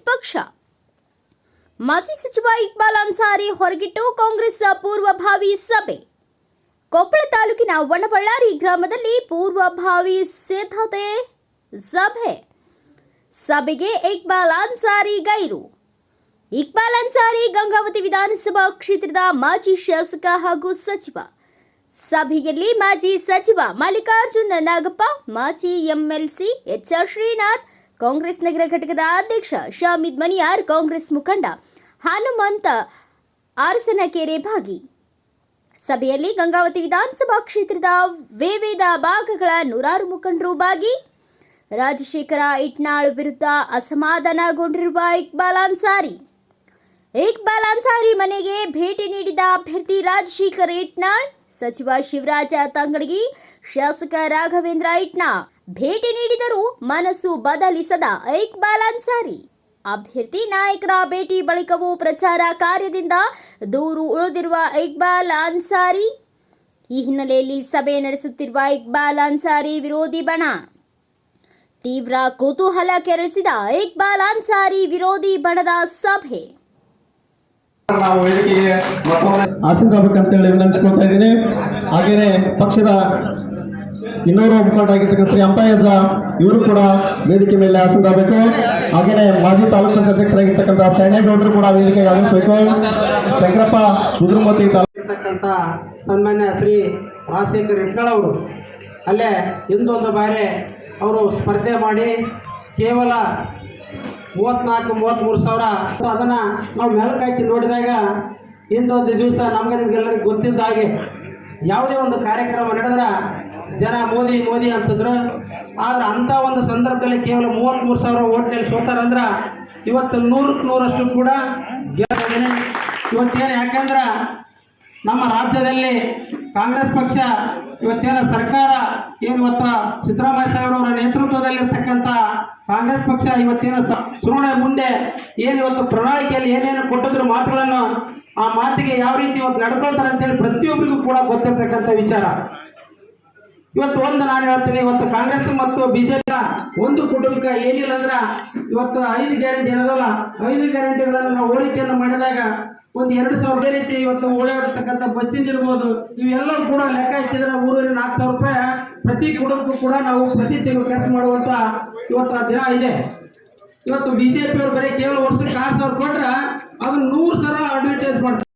ಪಕ್ಷ. ಮಾಜಿ ಸಚಿವ ಇಕ್ಬಾಲ್ ಅನ್ಸಾರಿ ಹೊರಗಿಟ್ಟು ಕಾಂಗ್ರೆಸ್ ಪೂರ್ವಭಾವಿ ಸಭೆ. ಕೊಪ್ಪಳ ತಾಲೂಕಿನ ಒಣಬಳ್ಳಾರಿ ಗ್ರಾಮದಲ್ಲಿ ಪೂರ್ವಭಾವಿ ಸಿದ್ಧತೆ ಸಭೆ. ಸಭೆಗೆ ಇಕ್ಬಾಲ್ ಅನ್ಸಾರಿ ಗೈರು. ಇಕ್ಬಾಲ್ ಅನ್ಸಾರಿ ಗಂಗಾವತಿ ವಿಧಾನಸಭಾ ಕ್ಷೇತ್ರದ ಮಾಜಿ ಶಾಸಕ ಹಾಗೂ ಸಚಿವ. ಸಭೆಯಲ್ಲಿ ಮಾಜಿ ಸಚಿವ ಮಲ್ಲಿಕಾರ್ಜುನ ನಾಗಪ್ಪ, ಮಾಜಿ MLC H R Shrinath Congress ನಗರ ಘಟಕದ ಅಧ್ಯಕ್ಷ ಶಾಮಿದ್ ಮನಿಯಾರ್, ಕಾಂಗ್ರೆಸ್ ಮುಖಂಡ ಹನುಮಂತ ಆರಸನಕೆರೆ ಭಾಗಿ. ಸಭೆಯಲ್ಲಿ ಗಂಗಾವತಿ ವಿಧಾನಸಭಾ ಕ್ಷೇತ್ರದ ವಿವಿಧ ಭಾಗಗಳ ನೂರಾರು ಮುಖಂಡರು ಭಾಗಿ. ರಾಜಶೇಖರ ಇಟ್ನಾಳ್ ವಿರುದ್ಧ ಅಸಮಾಧಾನಗೊಂಡಿರುವ ಇಕ್ಬಾಲ್ ಅನ್ಸಾರಿ. ಇಕ್ಬಾಲ್ ಅನ್ಸಾರಿ ಮನೆಗೆ ಭೇಟಿ ನೀಡಿದ ಅಭ್ಯರ್ಥಿ ರಾಜಶೇಖರ್ ಇಟ್ನಾಳ್, ಸಚಿವ ಶಿವರಾಜ ತಂಗಡಗಿ, ಶಾಸಕ ರಾಘವೇಂದ್ರ ಇಟ್ನಾಳ್. ಭೇಟಿ ನೀಡಿದರೂ ಮನಸ್ಸು ಬದಲಿಸದ ಇಕ್ಬಾಲ್ ಅನ್ಸಾರಿ. ಅಭ್ಯರ್ಥಿ ನಾಯಕರ ಭೇಟಿ ಬಳಿಕವೂ ಪ್ರಚಾರ ಕಾರ್ಯದಿಂದ ದೂರು ಉಳಿದಿರುವ ಇಕ್ಬಾಲ್ ಅನ್ಸಾರಿ. ಈ ಹಿನ್ನೆಲೆಯಲ್ಲಿ ಸಭೆ ನಡೆಸುತ್ತಿರುವ ಇಕ್ಬಾಲ್ ಅನ್ಸಾರಿ ವಿರೋಧಿ ಬಣ. ತೀವ್ರ ಕುತೂಹಲ ಕೆರಳಿಸಿದ ಇಕ್ಬಾಲ್ ಅನ್ಸಾರಿ ವಿರೋಧಿ ಬಣದ ಸಭೆ. ಆಶೀರ್ವಾದಬೇಕಂತೇಳಿ ವಿನಂತಿಸ್ಕೊಳ್ತಾ ಇದ್ದೀನಿ. ಹಾಗೇನೆ ಪಕ್ಷದ ಇನ್ನೂರು ಮುಖಂಡರಾಗಿರ್ತಕ್ಕಂಥ ಶ್ರೀ ಅಂಪಯ್ಯಜ್ಜ ಇವರು ಕೂಡ ವೇದಿಕೆ ಮೇಲೆ ಆಸೀನರಾಗಬೇಕು ಹಾಗೆಯೇ ಮಾಜಿ ತಾಲೂಕು ಪಂಚಾಯತ್ ಅಧ್ಯಕ್ಷರಾಗಿರ್ತಕ್ಕಂಥ ಸಣ್ಣೇಗೌಡರು ಕೂಡ ವೇದಿಕೆಗೆ ಆಗಬೇಕು ಶಂಕರಪ್ಪ ಕುದುರುಮತಿ ತಾಲೂಕಿರ್ತಕ್ಕಂಥ ಸನ್ಮಾನ್ಯ ಶ್ರೀ ರಾಜಶೇಖರ್ ಇಟ್ಕಳ್ ಅವರು, ಅಲ್ಲೇ ಹಿಂದೊಂದು ಬಾರಿ ಅವರು ಸ್ಪರ್ಧೆ ಮಾಡಿ ಕೇವಲ ಮೂವತ್ತ್ನಾಲ್ಕು ಮೂವತ್ತ್ಮೂರು ಸಾವಿರ. ಅದನ್ನು ನಾವು ಮೆಲುಕು ನೋಡಿದಾಗ ಇಂದೊಂದು ದಿವಸ ನಮಗೆ ನಿಮಗೆಲ್ಲರಿಗೂ ಗೊತ್ತಿದ್ದ ಹಾಗೆ ಯಾವುದೇ ಒಂದು ಕಾರ್ಯಕ್ರಮ ನಡೆದ್ರೆ ಜನ ಮೋದಿ ಮೋದಿ ಅಂತಂದ್ರು. ಆದ್ರೆ ಅಂಥ ಒಂದು ಸಂದರ್ಭದಲ್ಲಿ ಕೇವಲ ಮೂವತ್ತ್ಮೂರು ಸಾವಿರ ಓಟ್ನಲ್ಲಿ ಸೋತಾರಂದ್ರೆ ಇವತ್ತು ನೂರಕ್ಕೆ ನೂರಷ್ಟು ಕೂಡ ಗೆಲ್ಲಿದ್ದೀನಿ ಇವತ್ತೇನು ಯಾಕಂದ್ರೆ ನಮ್ಮ ರಾಜ್ಯದಲ್ಲಿ ಕಾಂಗ್ರೆಸ್ ಪಕ್ಷ, ಇವತ್ತೇನ ಸರ್ಕಾರ, ಏನು ಇವತ್ತು ಸಿದ್ದರಾಮಯ್ಯ ಸಾಹೇಬ್ರವರ ನೇತೃತ್ವದಲ್ಲಿರ್ತಕ್ಕಂಥ ಕಾಂಗ್ರೆಸ್ ಪಕ್ಷ ಇವತ್ತೇನ ಚುನಾವಣೆ ಮುಂದೆ ಏನು ಇವತ್ತು ಪ್ರಣಾಳಿಕೆಯಲ್ಲಿ ಏನೇನು ಕೊಟ್ಟಿದ್ರು ಮಾತುಗಳನ್ನು ಆ ಮಾತಿಗೆ ಯಾವ ರೀತಿ ಇವತ್ತು ನಡ್ಕೊಳ್ತಾರೆ ಅಂತೇಳಿ ಪ್ರತಿಯೊಬ್ಬರಿಗೂ ಕೂಡ ಗೊತ್ತಿರ್ತಕ್ಕಂಥ ವಿಚಾರ. ಇವತ್ತು ಒಂದು ನಾನು ಹೇಳ್ತೀನಿ, ಇವತ್ತು ಕಾಂಗ್ರೆಸ್ ಮತ್ತು ಬಿಜೆಪಿ ಒಂದು ಕುಟುಂಬಕ್ಕೆ ಏನಿಲ್ಲ ಅಂದ್ರೆ ಇವತ್ತು ಐದು ಗ್ಯಾರಂಟಿ ಏನದಲ್ಲ, ಐದು ಗ್ಯಾರಂಟಿಗಳನ್ನು ನಾವು ಹೋಲಿಕೆಯನ್ನು ಮಾಡಿದಾಗ ಒಂದು ಎರಡು ಸಾವಿರ ರೀತಿ ಇವತ್ತು ಓಡಾಡತಕ್ಕಂಥ ಬಸ್ಸಿಂದ ಇರ್ಬೋದು, ಇವೆಲ್ಲವೂ ಕೂಡ ಲೆಕ್ಕ ಇಟ್ಟಿದ್ರೆ ಮೂರುವರೆ ನಾಲ್ಕು ಸಾವಿರ ರೂಪಾಯಿ ಪ್ರತಿ ಕುಟುಂಬಕ್ಕೂ ಕೂಡ ನಾವು ಪ್ರತಿ ತಿಂಗಳು ಖರ್ಚು ಮಾಡುವಂಥ ಇವತ್ತು ಆ ದಿನ ಇದೆ. ಇವತ್ತು ಬಿ ಜೆ ಪಿ ಅವರು ಬರೀ ಕೇವಲ ವರ್ಷಕ್ಕೆ ಆರು ಸಾವಿರ ಕೊಟ್ರೆ ಅದನ್ನ ನೂರು ಸಲ ಅಡ್ವರ್ಟೈಸ್ ಮಾಡ್ತಾರೆ.